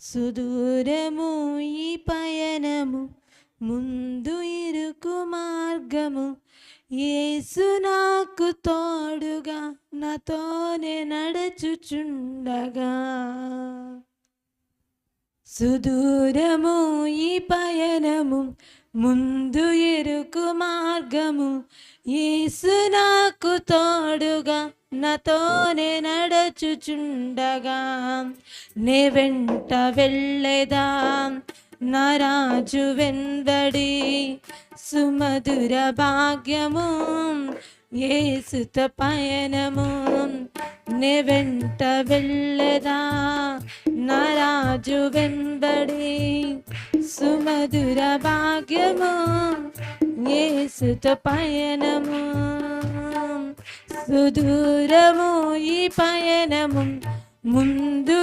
సుదూరము ఈ పయనము ముందు ఇరుకు మార్గము. ఏసు నాకు తోడుగా నాతోనే నడచుచుండగా. సుదూరము ఈ పయనము ముందు ఇరుకు మార్గము. ఏసు నాకు తోడుగా నాతోనే నడచుచుండగా నే వెంట వెళ్ళేదా? నా రాజు వెంబడి సుమధుర భాగ్యము ఏసుత పయనము నే వెంట వెళ్ళదా? నా రాజు వెంబడి సుమధుర భాగ్యము ఏసుత పయనము సుదూరము ఈ పయనము. ముందు